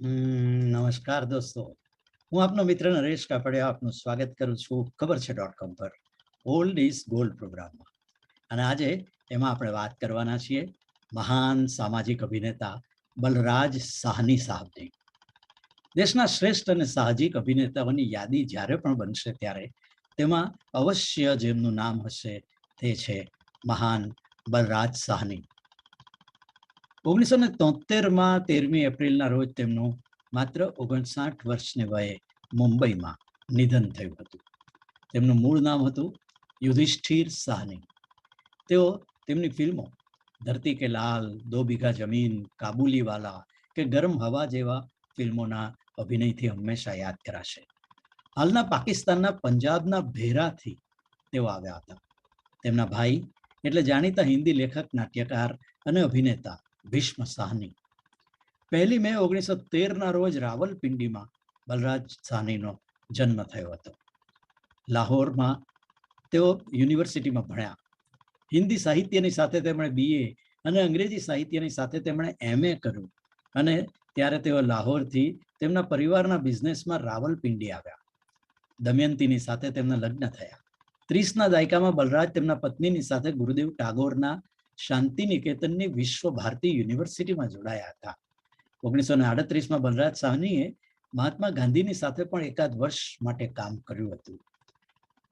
નમસ્કાર દોસ્તો. હું આપનો મિત્ર નરેશ કાપડિયા આપનું સ્વાગત કરું છું ખબર છે ડોટ કોમ પર ઓલ્ડ ઇઝ ગોલ્ડ પ્રોગ્રામમાં. અને આજે એમાં આપણે વાત કરવાના છીએ મહાન સામાજિક અભિનેતા બલરાજ સાહની સાહેબની. દેશના શ્રેષ્ઠ અને સાહજિક અભિનેતાઓની યાદી જ્યારે પણ બનશે ત્યારે તેમાં અવશ્ય જેમનું નામ હશે તે છે મહાન બલરાજ સાહની. ઓગણીસો ને તોતેરમાં તેરમી એપ્રિલના રોજ તેમનું માત્ર ઓગણસાઠ વર્ષની વયે મુંબઈમાં નિધન થયું હતું. તેમનું મૂળ નામ હતું યુધિષ્ઠિર સાહની. તેઓ તેમની ફિલ્મો ધરતી કે લાલ, દો બીઘા જમીન, કાબુલીવાલા કે ગરમ હવા જેવા ફિલ્મોના અભિનયથી હંમેશા યાદ કરાશે. હાલના પાકિસ્તાનના પંજાબના ભેરાથી તેઓ આવ્યા હતા. તેમના ભાઈ એટલે જાણીતા હિન્દી લેખક, નાટ્યકાર અને અભિનેતા ભીષ્મ સાહની. પહેલી મે ઓગણીસો તેરના રોજ રાવલપિંડીમાં બલરાજ સાહનીનો જન્મ થયો હતો. લાહોરમાં તેઓ યુનિવર્સિટીમાં ભણ્યા. હિન્દી સાહિત્યની સાથે તેમણે બીએ અને અંગ્રેજી સાહિત્યની સાથે તેમણે એમએ કર્યું અને ત્યારે તેઓ લાહોરથી તેમના પરિવારના બિઝનેસમાં રાવલપિંડી આવ્યા. દમયંતીની સાથે તેમના લગ્ન થયા. ત્રીસના દાયકામાં બલરાજ તેમના પત્નીની સાથે ગુરુદેવ ટાગોરના શાંતિ નિકેતનની વિશ્વ ભારતી યુનિવર્સિટીમાં જોડાયા હતા. ઓગણીસો ને આડત્રીસમાં બલરાજ સાહનીએ મહાત્મા ગાંધીની સાથે પણ એકાદ વર્ષ માટે કામ કર્યું હતું.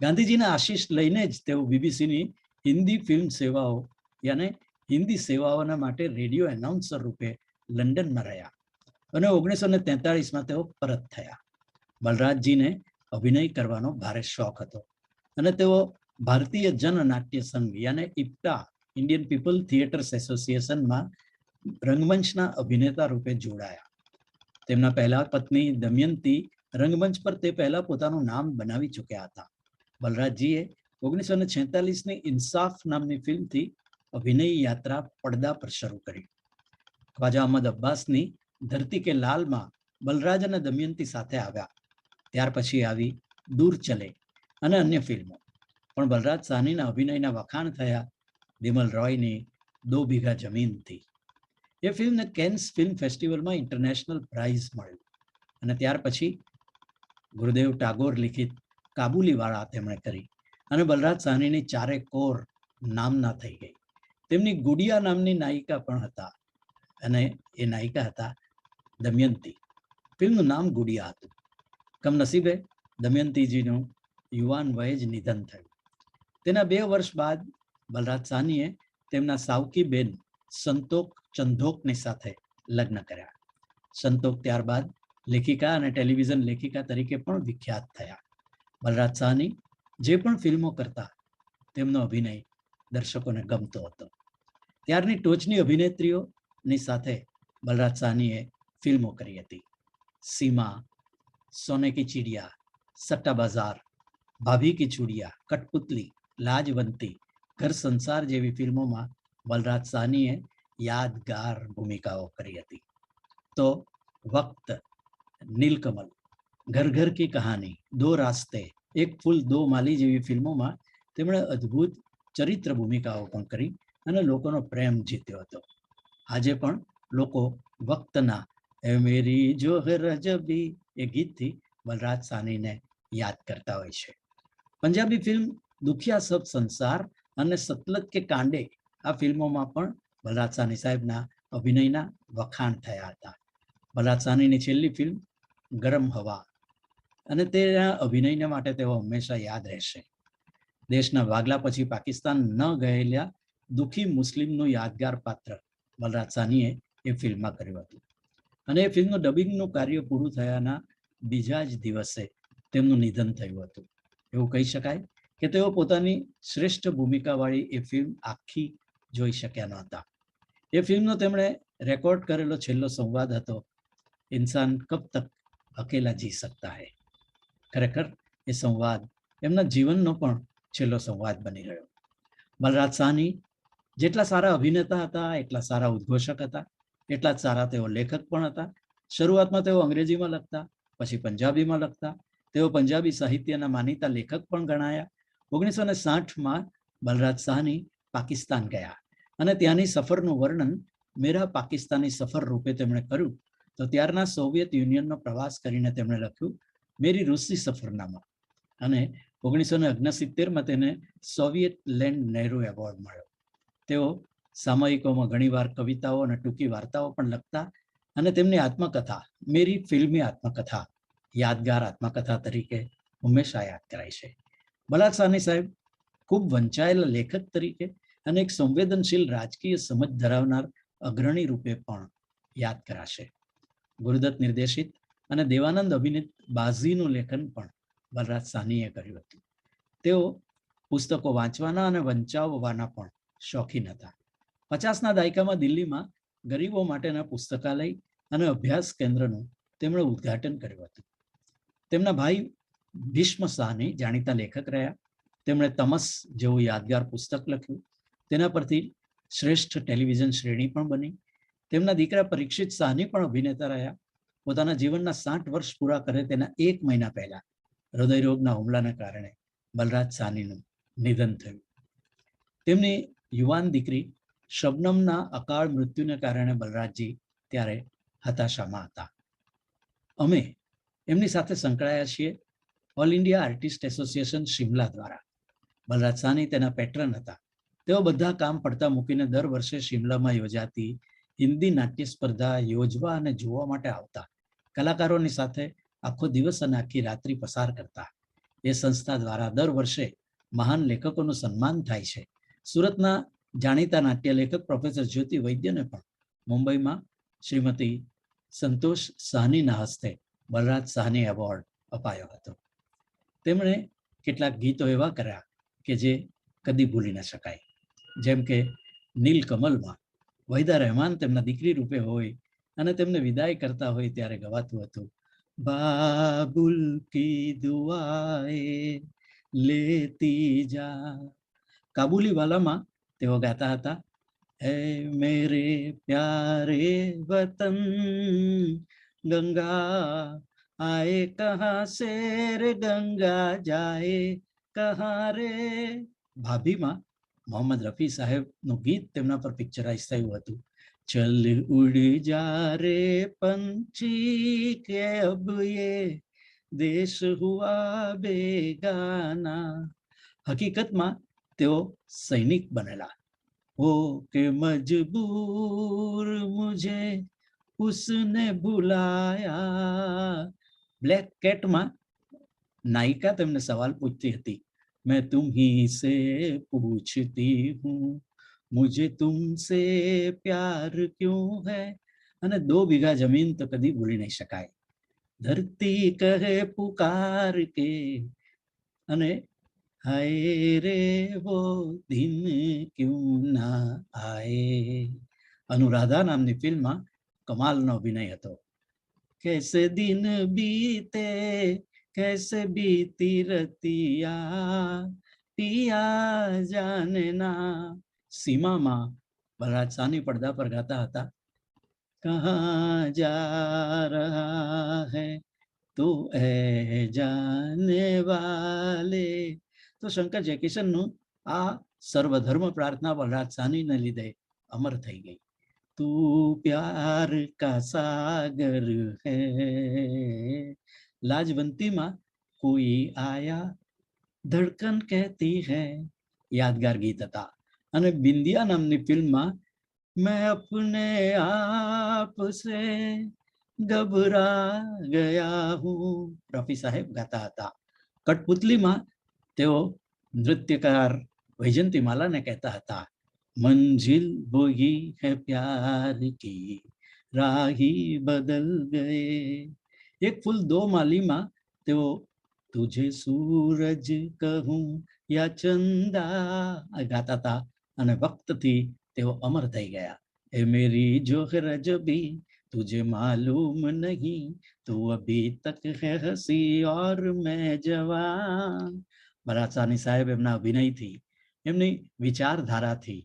ગાંધીજીના આશીષ લઈને જ તેઓ બીબીસીની હિન્દી ફિલ્મ સેવાઓ યાને હિન્દી સેવાઓના માટે રેડિયો એનાઉન્સર રૂપે લંડનમાં રહ્યા અને ઓગણીસો ને તેતાળીસમાં તેઓ પરત થયા. બલરાજજીને અભિનય કરવાનો ભારે શોખ હતો અને તેઓ ભારતીય જનનાટ્ય સંઘ યાને ઇપ્ટા ઇન્ડિયન પીપલ થિયેટર્સ એસોસિએશનમાં રંગમંચના અભિનેતા રૂપે જોડાયા. તેમના પહેલા પત્ની દમયંતી રંગમંચ પર તે પહેલા પોતાનું નામ બનાવી ચૂક્યા હતા. બલરાજજીએ ઓગણીસો ને છેતાલીસની ઇન્સાફ નામની ફિલ્મથી અભિનય યાત્રા પડદા પર શરૂ કરી. ખ્વાજા અહમદ અબ્બાસની ધરતી કે લાલમાં બલરાજ અને દમયંતી સાથે આવ્યા. ત્યાર પછી આવી દૂર ચલે અને અન્ય ફિલ્મો. પણ બલરાજ સાહનીના અભિનયના વખાણ થયા બિમલ રોયની દો બીઘા જમીનથી. એ ફિલ્મને કેન્સ ફિલ્મ ફેસ્ટિવલમાં ઇન્ટરનેશનલ પ્રાઇઝ મળ્યું. અને ત્યાર પછી ગુરુદેવ ટાગોર લિખિત કાબુલીવાળા તેમણે કરી. અને બલરાજ સાહનીની ચારે કોર નામના થઈ ગઈ. તેમની ગુડિયા નામની નાયિકા પણ હતા. અને એ નાયિકા હતા દમયંતી. ફિલ્મનું નામ ગુડિયા હતું. કમનસીબે દમયંતીજીનું યુવાન વયે જ નિધન થયું. તેના બે વર્ષ બાદ બલરાજ સાનીએ તેમના સાવકી બેન સંતોક ચંધોકની સાથે લગ્ન કર્યા. સંતોક ત્યારબાદ લેખિકા અને ટેલિવિઝન લેખિકા તરીકે પણ વિખ્યાત થયા. બલરાજ સાહની જે પણ ફિલ્મો કરતા તેમનો અભિનય દર્શકોને ગમતો હતો. ત્યારની ટોચની અભિનેત્રીઓની સાથે બલરાજ સાનીએ ફિલ્મો કરી હતી. સીમા, સોને કી ચિડિયા, સટ્ટા બજાર ભાભી કી ચૂડિયા, કઠપુતલી, લાજવંતી ઘર સંસાર જેવી ફિલ્મોમાં બલરાજ સાનીએ યાદગાર ભૂમિકાઓ કરી હતી. તો વક્ત, નીલકમલ ઘર ઘર કી કહાની, દો રાસ્તે, એક ફૂલ દો માલી જેવી ફિલ્મોમાં તેમણે અદ્ભુત ચરિત્ર ભૂમિકાઓ પણ કરી અને લોકોનો પ્રેમ જીત્યો હતો. આજે પણ લોકો વક્તના એ મેરી જો રજબી એ ગીતથી બલરાજ સાહનીને યાદ કરતા હોય છે. પંજાબી ફિલ્મ દુખિયા સબ સંસાર અને સતલત કે કાંડે આ ફિલ્મોમાં પણ બલરાજ સાની સાહેબના અભિનયના વખાણ થયા હતા. બલરાજ સાનીની છેલ્લી ફિલ્મ ગરમ હવા અને તેના અભિનયને માટે તેઓ હંમેશા યાદ રહેશે. દેશના વાગલા પછી પાકિસ્તાન ન ગયેલા દુઃખી મુસ્લિમનું યાદગાર પાત્ર બલરાજ સાનીએ એ ફિલ્મમાં કર્યું હતું. અને એ ફિલ્મનું ડબિંગનું કાર્ય પૂરું થયાના બીજા જ દિવસે તેમનું નિધન થયું હતું. એવું કહી શકાય કે તેઓ પોતાની શ્રેષ્ઠ ભૂમિકાવાળી એ ફિલ્મ આખી જોઈ શક્યા નહોતા. એ ફિલ્મનો તેમણે રેકોર્ડ કરેલો છેલ્લો સંવાદ હતો, ઇન્સાન કબ તક અકેલા જી સકતા હૈ? ખરેખર એ સંવાદ એમના જીવનનો પણ છેલ્લો સંવાદ બની રહ્યો. બલરાજ સાહની જેટલા સારા અભિનેતા હતા, એટલા સારા ઉદ્ઘોષક હતા, એટલા જ સારા તેઓ લેખક પણ હતા. શરૂઆતમાં તેઓ અંગ્રેજીમાં લખતા, પછી પંજાબીમાં લખતા, તેઓ પંજાબી સાહિત્યના માનીતા લેખક પણ ગણાયા. ઓગણીસો ને સાઠમાં બલરાજ શાહની પાકિસ્તાન ગયા અને ત્યાંની સફરનું વર્ણન મેરા પાકિસ્તાની સફર રૂપે તેમણે કર્યું. તો ત્યારના સોવિયત યુનિયનનો પ્રવાસ કરીને તેમણે લખ્યું, મેરી રૂસી સફરનામા. અને ઓગણીસો ને ઓગણસિત્તેરમાં તેને સોવિયત લેન્ડ નહેરુ એવોર્ડ મળ્યો. તેઓ સામયિકોમાં ઘણીવાર કવિતાઓ અને ટૂંકી વાર્તાઓ પણ લખતા અને તેમની આત્મકથા, મેરી ફિલ્મી આત્મકથા, યાદગાર આત્મકથા તરીકે હંમેશા યાદ કરાય છે. બલાદ સાની સાહેબ ખૂબ વંચાયેલા લેખક તરીકે અને એક સંવેદનશીલ રાજકીય સમજ ધરાવનાર અગ્રણી રૂપે પણ યાદ કરાશે. ગુરુદત્ત નિર્દેશિત અને દેવાનંદ અભિનીત બાઝીનું લેખન પણ બલરાજ સાનીએ કર્યું હતું. તેઓ પુસ્તકો વાંચવાના અને વંચાવવાના પણ શોખીન હતા. પચાસના દાયકામાં દિલ્હીમાં ગરીબો માટેના પુસ્તકાલય અને અભ્યાસ કેન્દ્રનું તેમણે ઉદ્ઘાટન કર્યું હતું. તેમના ભાઈ ભીષ્મ સાહની જાણીતા લેખક રહ્યા. તેમણે તમસ જેવું યાદગાર પુસ્તક લખ્યું. તેના પરથી શ્રેષ્ઠ ટેલિવિઝન શ્રેણી પણ બની. તેમના દીકરા પરીક્ષિત સાહની પણ અભિનેતા રહ્યા. પોતાના જીવનના સાઠ વર્ષ પૂરા કરે તેના એક મહિના પહેલા હૃદયરોગના હુમલાના કારણે બલરાજ સાહનીનું નિધન થયું. તેમની યુવાન દીકરી શબનમના અકાળ મૃત્યુને કારણે બલરાજજી ત્યારે હતાશામાં હતા. અમે એમની સાથે સંકળાયા છીએ. All India artist association Shimla દ્વારા. બલરાજ સાની તેના પેટ્રન હતા. તેઓ બધા કામ પડતા મૂકીને દર વર્ષે શિમલામાં યોજાતી હિન્દી નાટ્ય સ્પર્ધા યોજવા અને જોવા માટે આવતા. કલાકારોની સાથે આખો દિવસ અને આખી રાત્રિ પસાર કરતા. એ સંસ્થા દ્વારા દર વર્ષે મહાન લેખકોનું સન્માન થાય છે. સુરતના જાણીતા નાટ્ય લેખક પ્રોફેસર જ્યોતિ વૈદ્યને પણ મુંબઈમાં શ્રીમતી સંતોષ સાહનીના હસ્તે બલરાજ સાહની એવોર્ડ અપાયો હતો. તેમણે કેટલાક ગીતો એવા કર્યા કે જે કદી ભૂલી ન શકાય. જેમ કે નીલકમલમાં વૈદા રહેમાન તેમના દીકરી રૂપે હોય અને તેમને વિદાય કરતા હોય ત્યારે ગવાતું હતું. બાબુલ કી દુઆએ લેતી જા. કાબુલી વાલામાં તેઓ ગાતા હતા, હે મેરે પ્યારે વતન ગંગા आए, कहा शेर गंगा जाए, कहा रे? भाभी माँ, मोहम्मद रफी साहेब नु गीत तेमना पर पिक्चराइज थी चल उड़ जा रे पंची के अब ये देश हुआ बेगाना हकीकत मो सैनिक बनेला ओ के मजबूर मुझे उसने बुलाया બ્લેક કેટમાં નાયિકા તેમને સવાલ પૂછતી હતી. મેં તુમ્હી સે પૂછતી હું, મુજે તુમસે પ્યાર ક્યું હૈ? અને દો વીઘા જમીન તો કદી ભૂલી નહીં શકાય. ધરતી કહે પુકાર કે, અને હાય રે વો દિન ક્યું ના આયે? અનુરાધા નામની ફિલ્મમાં કમાલનો અભિનય હતો. कैसे दिन बीते कैसे बीती रतिया पिया जाने ना સીમામાં બલરાજ સાની પડદા પર ગાતા હતા કહા જા રહા હૈ તું એ જાને વાલે તો શંકર જયકિશનનું આ સર્વધર્મ પ્રાર્થના બલરાજ સાનીને લીધે અમર થઈ ગઈ तू પ્યાર કા સાગર હે લાજવંતીમાં કોઈ આયા ધડકન કહેતી હે યાદગાર ગીત હતા અને બિંદિયા નામની ફિલ્મમાં મેં અપને આપ સે ગભરા ગયા હું રફી સાહેબ ગાતા હતા કઠપુતલીમાં તેઓ નૃત્યકાર વૈજંતીમાલાને કહેતા હતા मंजिल वो ये है प्यार की રાહી બદલ ગયે એક ફૂલ દો માલીમાં તેઓ તુજે સૂરજ કહું યા ચંદા ગાતા હતા અને વક્તથી તેઓ અમર થઈ ગયા। એ મેરી જોહર જબી તુજે માલુમ નહીં તું અભી તક હે હસી ઓર મેં જવાન બરાસાની સાહેબ એમના અભિનયથી એમની વિચારધારાથી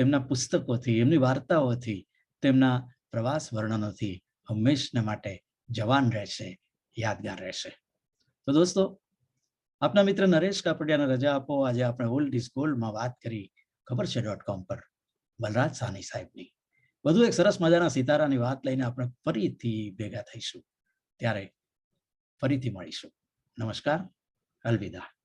તેમના પુસ્તકોથી, એમની વાર્તાઓથી તેમના પ્રવાસ વર્ણનોથી હંમેશને માટે જવાન રહેશે, યાદગાર રહેશે. તો દોસ્તો, આપના મિત્ર નરેશ કાપડિયાને રજા આપો. આજે આપણે ઓલ્ડ ઇઝ ગોલ્ડમાં વાત કરી ખબર છે. ડોટ કોમ પર, બલરાજ સાની સાહેબની. વધુ એક સરસ મજાના સિતારાની વાત લઈને આપણે ફરીથી ભેગા થઈશું. ત્યારે ફરીથી મળીશું. નમસ્કાર, અલવિદા.